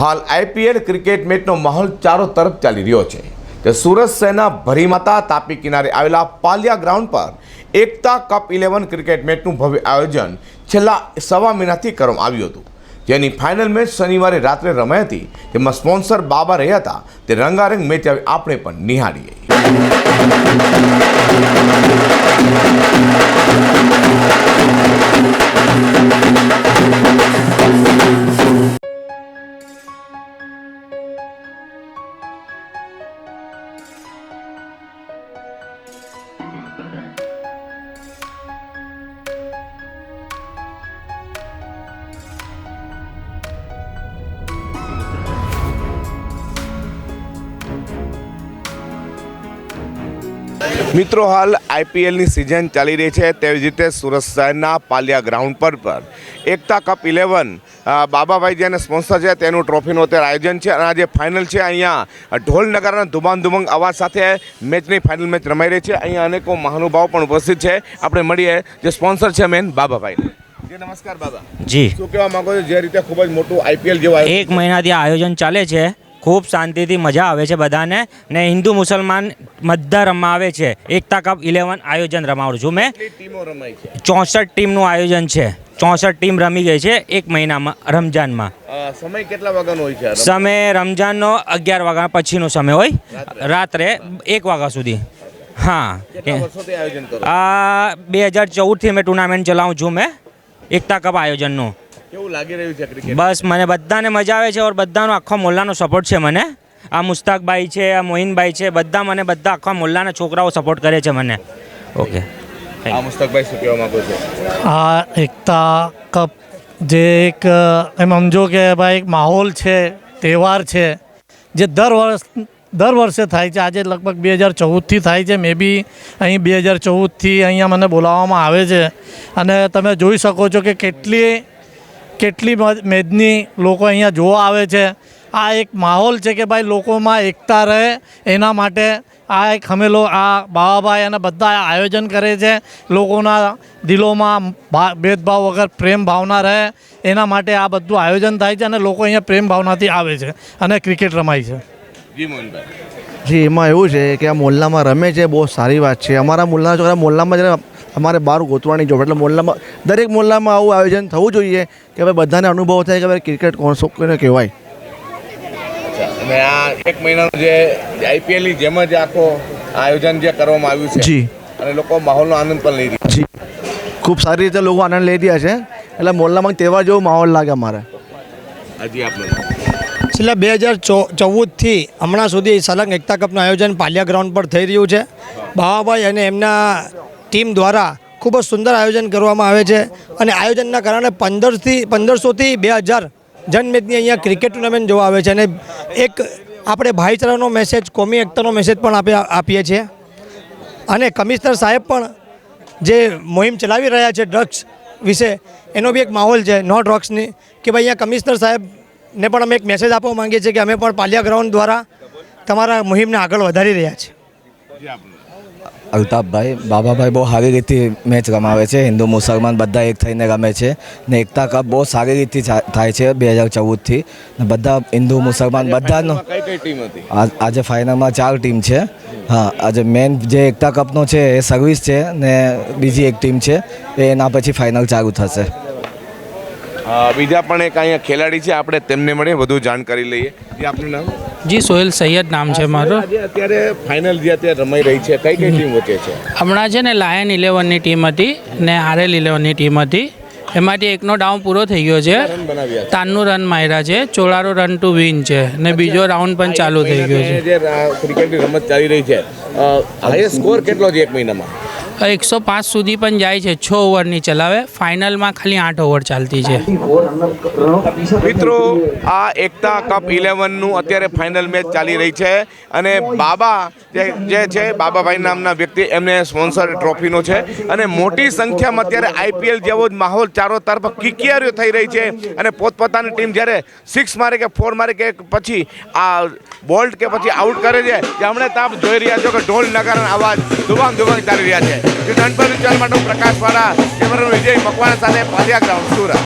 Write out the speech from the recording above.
હાલ IPL cricket મેચનો માહોલ ચારો તરફ ચાલી રહ્યો છે તે સુરત શહેરના ભરીમાતા તાપી કિનારે આવેલા પાલિયા ગ્રાઉન્ડ પર એકતા કપ ઇલેવન ક્રિકેટ મેચનું ભવ્ય આયોજન છેલ્લા સવા મહિનાથી કરવામાં આવ્યું હતું. જેની ફાઇનલ મેચ શનિવારે રાત્રે રમાઈ હતી. તેમાં સ્પોન્સર બાબા રહ્યા હતા. તે રંગારંગ મેચ આપણે પણ નિહાળીએ. મિત્રો હાલ આઈપીએલની સિઝન ચાલી રહી છે. તેવી જ રીતે સુરત શહેરના પાલિયા ગ્રાઉન્ડ પર પર એકતા કપ ઇલેવન બાબાભાઈ જેને સ્પોન્સર છે તેનું ટ્રોફીનું અત્યારે આયોજન છે અને આજે ફાઇનલ છે અહીંયા ઢોલનગરના નગારાના ધુમામ ધુમંગ અવાજ સાથે મેચની ફાઇનલ મેચ રમાઈ રહી છે. અહીંયા અનેકો મહાનુભાવો પણ ઉપસ્થિત છે. આપણે મળીએ. જે સ્પોન્સર છે મેન બાબાભાઈ. જી નમસ્કાર બાબા. જી. શું કહેવા માંગો છો? જે રીતે ખૂબ જ મોટું આઈપીએલ જેવું એક મહિનાથી આયોજન ચાલે છે. ખૂબ શાંતિથી મજા આવે છે બધાને. ને હિન્દુ મુસલમાન બધા રમવા આવે છે. એકતા કપ ઇલેવન આયોજન રમાડું છું મેં. ચોસઠ ટીમનું આયોજન છે. ચોસઠ ટીમ રમી ગઈ છે એક મહિનામાં રમજાનમાં સમય કેટલા વાગ્યાનો હોય છે સમય રમજાનનો અગિયાર વાગ્યા પછીનો સમય હોય. રાત્રે. એક વાગ્યા સુધી. હા આ બે હજાર ચૌદથી મેં ટુર્નામેન્ટ ચલાવું છું મેં. એકતા કપ આયોજનનું. કેવું લાગી રહ્યું છે ક્રિકેટ બસ મને બધાને મજા આવે છે ઓર બધાનો આખો મોલ્લાનો સપોર્ટ છે મને. આ મુસ્તાકભાઈ છે આ મોહિનભાઈ છે બધા મને બધા આખા મોલ્લાના છોકરાઓ સપોર્ટ કરે છે મને. ઓકે આ મુસ્તાકભાઈ શું કહેવા માગો છો? આ એકતા કપ જે એક એમ સમજો કે ભાઈ એક માહોલ છે તહેવાર છે જે દર વર્ષ દર વર્ષે થાય છે. આજે લગભગ બે હજાર ચૌદથી થાય છે. મે બી અહીં બે હજાર ચૌદથી અહીંયા મને બોલાવવામાં આવે છે. અને તમે જોઈ શકો છો કે કેટલી કેટલી મેદની લોકો અહીંયા જોવા આવે છે. આ એક માહોલ છે કે ભાઈ લોકોમાં એકતા રહે એના માટે આ એક હમેલો આ બાબાભાઈ અને બધા આયોજન કરે છે. લોકોના દિલોમાં ભા- ભેદભાવ વગર પ્રેમ ભાવના રહે એના માટે આ બધું આયોજન થાય છે અને લોકો અહીંયા પ્રેમ ભાવનાથી આવે છે અને ક્રિકેટ રમાય છે. જી મોહનભાઈ. જી એમાં એવું છે કે આ મોહલ્લામાં રમે છે બહુ સારી વાત છે. અમારા મોલ્લાના છોકરા મોલ્લામાં જ્યારે અમારે બહાર ગોતવાની જોબ. એટલે મોહલ્લામાં દરેક મોહલ્લામાં આવું આયોજન થવું જોઈએ કે ભાઈ બધાને અનુભવ થાય કે ભાઈ ક્રિકેટ કોણ શું કોને કહેવાય. અને આ એક મહિનાનું જે આઈપીએલની જેમ જ આખો આયોજન જે કરવામાં આવ્યું છે જી. અને લોકો માહોલનો આનંદ પણ લઈ રહ્યા જી. ખૂબ સારી રીતે લોકો આનંદ લઈ રહ્યા છે. એટલે મોહલ્લામાં તહેવાર જેવો માહોલ લાગે અમારે. હજી આપણે છેલ્લા બે હજાર ચૌદથી હમણાં સુધી સલંગ એકતા કપનું આયોજન પાલિયા ગ્રાઉન્ડ પર થઈ રહ્યું છે. બાવાભાઈ અને એમના ટીમ દ્વારા ખૂબ જ સુંદર આયોજન કરવામાં આવે છે અને આયોજનના કારણે પંદરથી પંદરસોથી બે હજાર જનમેદની અહીંયા ક્રિકેટ ટુર્નામેન્ટ જોવા આવે છે અને એક આપણે ભાઈચારાનો મેસેજ કોમી એકતાનો મેસેજ પણ આપે આપીએ છીએ. અને કમિશનર સાહેબ પણ જે મોહિમ ચલાવી રહ્યા છે ડ્રગ્સ વિશે, એનો બી એક માહોલ છે નો ડ્રગ્સની કે ભાઈ અહીંયા કમિશનર સાહેબને પણ અમે એક મેસેજ આપવા માંગીએ છીએ કે અમે પણ પાલિયા ગ્રાઉન્ડ દ્વારા તમારા મુહિમને આગળ વધારી રહ્યા છીએ. અલ્તાફભાઈ બાબાભાઈ બહુ સારી રીતે મેચ રમાવે છે. હિન્દુ મુસલમાન બધા એક થઈને રમે છે ને એકતા કપ બહુ સારી રીતે થાય છે બે હજાર ચૌદથી. ને બધા હિન્દુ મુસલમાન બધાનો આજે ફાઇનલમાં ચાર ટીમ છે. હા આજે મેન જે એકતા કપનો છે એ સર્વિસ છે ને બીજી એક ટીમ છે. એના પછી ફાઇનલ ચાલુ થશે. બીજા પણ એક અહીંયા ખેલાડી છે આપણે તેમને મળીએ વધુ જાણકારી લઈએ. જે આપનું નામ? જી સોહેલ સૈયદ નામ છે મારું. અત્યારે ફાઇનલ જે અત્યારે રમાઈ રહી છે કઈ કઈ ટીમ વચ્ચે છે? હમણાં છે ને લાયન ઇલેવનની ટીમ હતી ને આરએલ ઇલેવનની ટીમ હતી. એમાંથી એકનો ડાઉન પૂરો થઈ ગયો છે. તાનનું રન માર્યા છે. ચોળારો રન ટુ વિન છે. ને બીજો રાઉન્ડ પણ ચાલુ થઈ ગયો છે. જે ક્રિકેટની રમત ચાલી રહી છે હાઈએસ્ટ સ્કોર કેટલો છે એક મહિનામાં? એકસો પાંચ સુધી પણ જાય છે. છ ઓવરની ચલાવે. ફાઇનલમાં ખાલી આઠ ઓવર ચાલતી છે. મિત્રો આ એકતા કપ ઇલેવનનું અત્યારે ફાઇનલ મેચ ચાલી રહી છે અને બાબા જે છે બાબાભાઈ નામના વ્યક્તિ એમને સ્પોન્સર ટ્રોફીનો છે. અને મોટી સંખ્યામાં અત્યારે આઈપીએલ જેવો જ માહોલ ચારો તરફ કિકિયારીઓ થઈ રહી છે અને પોતપોતાની ટીમ જ્યારે સિક્સ મારે કે ફોર મારે કે પછી આ બોલ્ટ કે પછી આઉટ કરે છે કે હમણાં તમે જોઈ રહ્યા છો કે ઢોલ નગારાના અવાજ દુબાંગ દુબાંગ ચાલી રહ્યા છે. જે ધનપર વિચાર માટે પ્રકાશવાળા કેમેરાનો વિજય મકવાણા સાથે પાલિયા ગ્રાઉન્ડ સુરત.